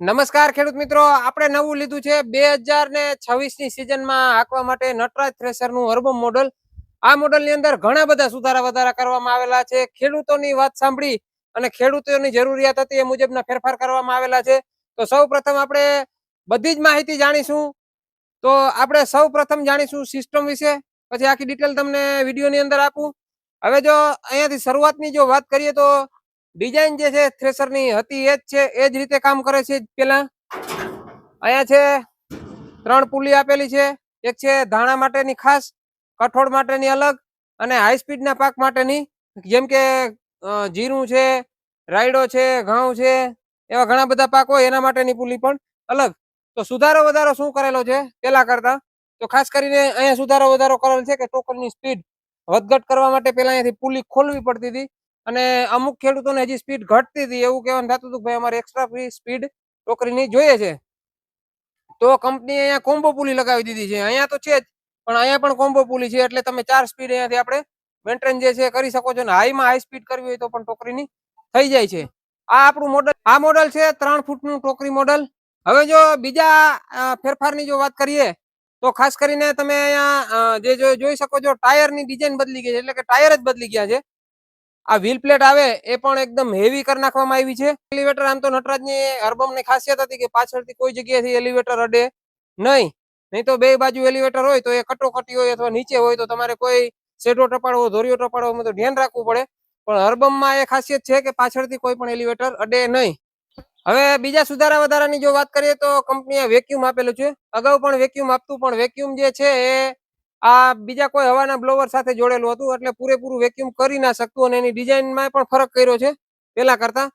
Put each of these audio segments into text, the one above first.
નમસ્કાર ખેડૂત મિત્રો. આપણે નવું લીધું છે બે હજાર ને છવ્વીસની સિઝનમાં હાંકવા માટે નટરાજ થ્રેસરનું અર્બમ મોડલ આ મોડલની અંદર ઘણા બધા સુધારા વધારા કરવામાં આવેલા છે. ખેડૂતોની વાત સાંભળી અને ખેડૂતોની જરૂરિયાત હતી એ મુજબના ફેરફાર કરવામાં આવેલા છે. તો સૌ આપણે બધી જ માહિતી જાણીશું. તો આપણે સૌ જાણીશું સિસ્ટમ વિશે. પછી આખી ડિટેલ તમને વિડીયોની અંદર આપું. હવે જો અહીંયાથી શરૂઆતની જો વાત કરીએ તો ડિઝાઇન જે છે થ્રેસરની હતી એ જ છે, એ જ રીતે કામ કરે છે પેલા. અહીંયા છે, ત્રણ પુલી આપેલી છે, એક છે ધાણા માટેની ખાસ, કઠોળ માટેની અલગ અને હાઈ સ્પીડના પાક માટેની. જેમ કે જીરું છે, રાયડો છે, ઘઉં છે, એવા ઘણા બધા પાક હોય, એના માટેની પુલી પણ અલગ. તો સુધારો વધારો શું કરેલો છે, પેલા કરતા? તો ખાસ કરીને અહીંયા સુધારો વધારો કરેલો છે કે ટોકરની સ્પીડ વધઘટ કરવા માટે પેલા અહીંયાથી પુલી ખોલવી પડતી હતી. અને અમુક ખેડૂતોને હજી સ્પીડ ઘટતી હતી, એવું કહેવાનું થતું હતું ભાઈ અમારે એક્સ્ટ્રા ફ્રી સ્પીડ ટોકરીની જોઈએ છે. તો કંપની અહીંયા કોમ્બો પુલી લગાવી દીધી છે. અહીંયા તો છે જ, પણ અહીંયા પણ કોમ્બો પુલી છે, એટલે તમે ચાર સ્પીડ અહીંયાથી આપણે મેન્ટેન જે છે કરી શકો છો. ને હાઈમાં હાઈ સ્પીડ કરવી હોય તો પણ ટોકરીની થઈ જાય છે. આ આપણું મોડલ આ મોડલ છે ત્રણ ફૂટનું ટોકરી મોડલ હવે જો બીજા ફેરફારની જો વાત કરીએ, તો ખાસ કરીને તમે અહીંયા જો- જોઈ શકો છો, ટાયરની ડિઝાઇન બદલી ગઈ છે. એટલે કે ટાયર જ બદલી ગયા છે. આ વ્હીલ પ્લેટ આવે એ પણ એકદમ હેવી કરી નાખવામાં આવી છે. એલિવેટર આમ તો નટરાજની અર્બમની ખાસિયત હતી કે પાછળથી કોઈ જગ્યાએથી એલિવેટર અડે નહીં. નહીં તો બે બાજુ એલિવેટર હોય તો એ કટોકટી હોય અથવા નીચે હોય તો તમારે કોઈ શેડો ટપાડવો, ધોરીઓ ટપાડવો તો ધ્યાન રાખવું પડે. પણ અર્બમમાં એ ખાસિયત છે કે પાછળથી કોઈ પણ એલિવેટર અડે નહીં. હવે બીજા સુધારા વધારાની જો વાત કરીએ તો કંપનીએ વેક્યુમ આપેલું છે. અગાઉ પણ વેક્યુમ આપતું, પણ વેક્યુમ જે છે એ આ બીજા કોઈ હવાના બ્લોવર સાથે જોડેલું હતું, એટલે પૂરેપૂરું વેક્યુમ કરી ના શકતું અને એની ડિઝાઇનમાં પણ ફરક કર્યો છે પેલા કરતા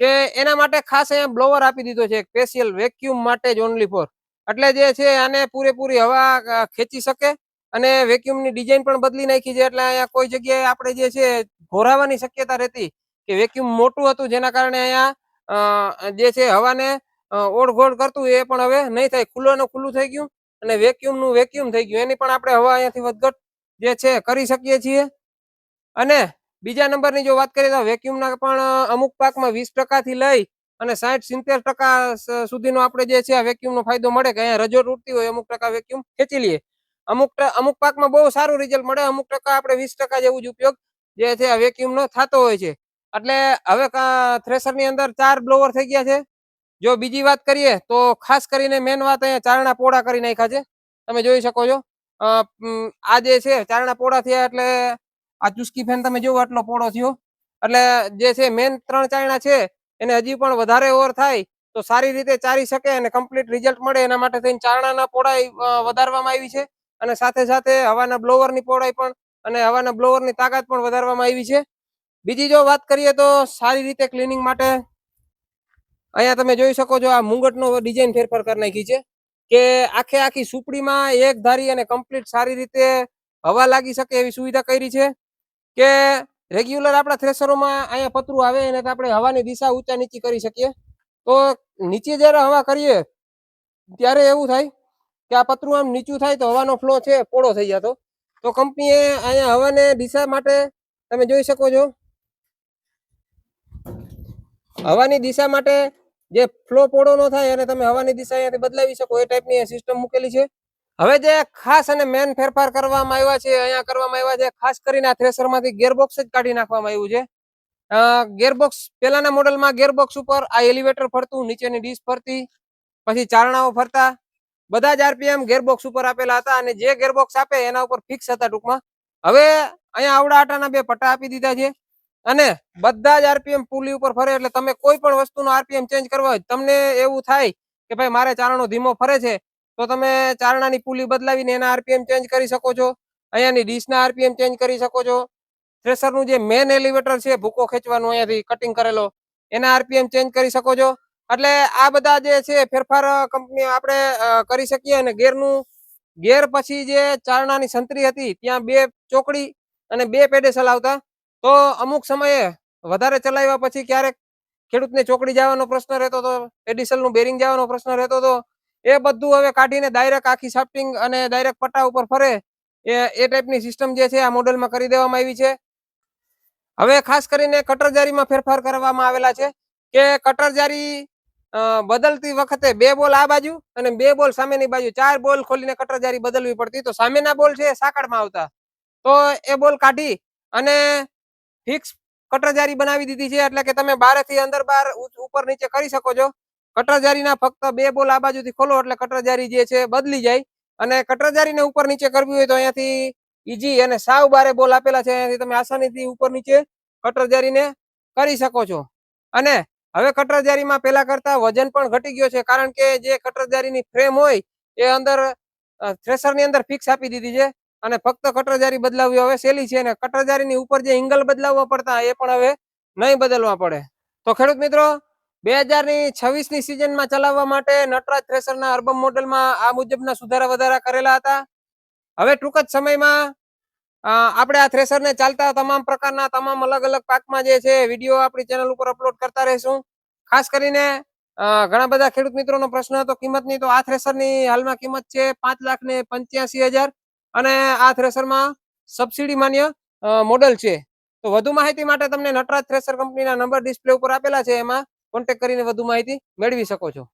કે એના માટે ખાસ અહીંયા બ્લોવર આપી દીધો છે સ્પેશિયલ વેક્યુમ માટે જ ઓનલી ફોર એટલે જે છે આને પૂરેપૂરી હવા ખેંચી શકે અને વેક્યુમની ડિઝાઇન પણ બદલી નાખી છે, એટલે અહીંયા કોઈ જગ્યાએ આપણે જે છે ઘોરાવાની શક્યતા રહેતી કે વેક્યુમ મોટું હતું, જેના કારણે અહીંયા જે છે હવાને ઓળઘોળ કરતું એ પણ હવે નહીં થાય, ખુલ્લાનું ખુલ્લું થઈ ગયું. અને વેક્યુમનું વેક્યુમ થઈ ગયું. એની પણ આપણે હવા અહીંયાથી વધઘટ જે છે કરી શકીએ છીએ. અને બીજા નંબરની જો વાત કરીએ તો વેક્યુમના પણ અમુક પાકમાં વીસ ટકાથી લઈ અને સાઠ સિત્તેર ટકા સુધીનો આપણે જે છે આ વેક્યુમનો ફાયદો મળે કે અહીંયા રજો તૂટતી હોય અમુક ટકા વેક્યુમ ખેંચી લઈએ. અમુક અમુક પાકમાં બહુ સારું રિઝલ્ટ મળે, અમુક ટકા આપણે વીસ ટકા જેવું જ ઉપયોગ જે છે આ વેક્યુમનો થતો હોય છે. એટલે હવે થ્રેસરની અંદર ચાર બ્લોવર થઈ ગયા છે. જો બીજી વાત કરીએ, તો ખાસ કરીને મેન વાત અહીંયા ચારણા પોળા કરી નાખ્યા છે. તમે જોઈ શકો છો. આ જે છે, ચારણા પોળા થયા એટલે આ ચુસ્કી ફેન તમે જોવો આટલો પોળો થયો. એટલે જે છે મેન ત્રણ ચારણા છે, એને હજી પણ વધારે ઓવર થાય તો સારી રીતે ચારી શકે અને કમ્પ્લીટ રિઝલ્ટ મળે. એના માટે થઈને ચારણાના પોળાઈ વધારવામાં આવી છે. અને સાથે સાથે હવાના બ્લોવરની પહોળાઈ પણ અને હવાના બ્લોવરની તાકાત પણ વધારવામાં આવી છે. બીજી જો વાત કરીએ તો સારી રીતે ક્લિનિંગ માટે અહીંયા તમે જોઈ શકો છો આ મુંગટનો ડિઝાઇન ફેરફાર કરી નાખી છે કે આખે આખી સુપડીમાં એક ધારી અને કમ્પ્લીટ સારી રીતે હવા લાગી શકે એવી સુવિધા કરી છે કે રેગ્યુલર આપણા થ્રેસરોમાં અહીંયા પતરું આવે એને આપણે હવાની દિશા ઊંચા નીચી કરી શકીએ. તો નીચે જ્યારે હવા કરીએ ત્યારે એવું થાય કે આ પતરું આમ નીચું થાય તો હવાનો ફ્લો છે, પોળો થઈ જતો. તો કંપનીએ અહીંયા હવાને દિશા માટે તમે જોઈ શકો છો. હવાની દિશા માટે જે ફ્લો પોડો ન થાય અને તમે હવાની દિશા અહીંયાથી બદલાવી શકો, એ ટાઈપની સિસ્ટમ મૂકેલી છે. હવે જે ખાસ અને મેન ફેરફાર કરવામાં આવ્યા છે, અહીંયા કરવામાં આવ્યા છે, ખાસ કરીને આ થ્રેસરમાંથી ગેરબોક્સ જ કાઢી નાખવામાં આવ્યું છે. ગેરબોક્સ પેલાના મોડલમાં ગેરબોક્સ ઉપર આ એલિવેટર ફરતું, નીચેની ડીશ ફરતી, પછી ચારણાઓ ફરતા, બધા જ આરપીએમ ગેરબોક્સ ઉપર આપેલા હતા અને જે ગેરબોક્સ આપે એના ઉપર ફિક્સ હતા ટૂંકમાં. હવે અહીંયા આવડા આટાના બે પટ્ટા આપી દીધા છે. અને બધા જ આરપીએમ પુલી ઉપર ફરે એટલે તમે કોઈ પણ વસ્તુનો આરપીએમ ચેન્જ કરવા હોય, તમને એવું થાય કે ભાઈ મારે ચારણો ધીમો ફરે છે, તો તમે ચારણાની પુલી બદલાવીને એના આરપીએમ ચેન્જ કરી શકો છો. અહીંયાની ડીશના આરપીએમ ચેન્જ કરી શકો છો. થ્રેસરનું જે મેન એલિવેટર છે, ભૂકો ખેંચવાનું અહીંયાથી કટિંગ કરેલો, એના આરપીએમ ચેન્જ કરી શકો છો. એટલે આ બધા જે છે, ફેરફાર કંપની આપણે કરી શકીએ અને ગેરનું, ગેર પછી જે ચારણાની સંતરી હતી, ત્યાં બે ચોકડી અને બે પેડેસલ આવતા. તો અમુક સમયે વધારે ચલાવ્યા પછી ક્યારેક ખેડૂતને ચોકડી જવાનો પ્રશ્ન રહેતો હતો પેડિસલનું બેરિંગ જવાનો પ્રશ્ન રહેતો હતો એ બધું હવે કાઢીને ડાયરેક્ટ આખી શાફ્ટિંગ અને ડાયરેક્ટ પટ્ટા ઉપર ફરે એ એ ટાઈપની સિસ્ટમ જે છે આ મોડેલમાં કરી દેવામાં આવી છે. હવે ખાસ કરીને કટર જારીમાં ફેરફાર કરવામાં આવેલા છે કે કટર જારી અ, બદલતી વખતે બે બોલ આ બાજુ અને બે બોલ સામેની બાજુ ચાર બોલ ખોલીને કટરજારી બદલવી પડતી. તો સામેના બોલ છે સાંકળમાં આવતા. તો એ બોલ કાઢી અને ફિક્સ કટરજારી બનાવી દીધી છે એટલે કે તમે બારેથી અંદર બાર ઉપર નીચે કરી શકો છો. કટરજારીના ફક્ત બે બોલ આ બાજુથી ખોલો એટલે કટરજારી જે છે બદલી જાય. અને કટરજારીને ઉપર નીચે કરવી હોય તો અહીંયાથી ઈજી અને સાવ બારે બોલ આપેલા છે, અહીંયાથી તમે આસાનીથી ઉપર નીચે કટરજારીને કરી શકો છો. અને હવે કટરજારીમાં પેલા કરતા વજન પણ ઘટી ગયો છે, કારણ કે જે કટરજારીની ફ્રેમ હોય એ અંદર થ્રેસરની અંદર ફિક્સ આપી દીધી છે. અને ફક્ત કટરજારી બદલાવવી હવે સહેલી છે અને કટરજારીની ઉપર જે એંગલ બદલાવવા પડતા એ પણ હવે નહીં બદલવા પડે. તો ખેડૂત મિત્રો બે હજારની છવ્વીસની સિઝનમાં ચલાવવા માટે નટરાજ થ્રેસરના અર્બન મોડલમાં આ મુજબના સુધારા વધારા કરેલા હતા. હવે ટૂંક જ સમયમાં આપણે આ થ્રેસરને ચાલતા તમામ પ્રકારના તમામ અલગ અલગ પાકમાં જે છે, વીડિયો આપણી ચેનલ ઉપર અપલોડ કરતા રહીશું. ખાસ કરીને ઘણા બધા ખેડૂત મિત્રોનો પ્રશ્ન હતો, કિંમતની તો આ થ્રેસરની હાલમાં કિંમત છે પાંચ લાખ ને પંચ્યાસી હજાર. અને આ થ્રેસરમાં સબસિડી માન્ય મોડલ છે. તો વધુ માહિતી માટે તમને નટરાજ થ્રેસર કંપનીના નંબર ડિસ્પ્લે ઉપર આપેલા છે. એમાં કોન્ટેક્ટ કરીને વધુ માહિતી મેળવી શકો છો.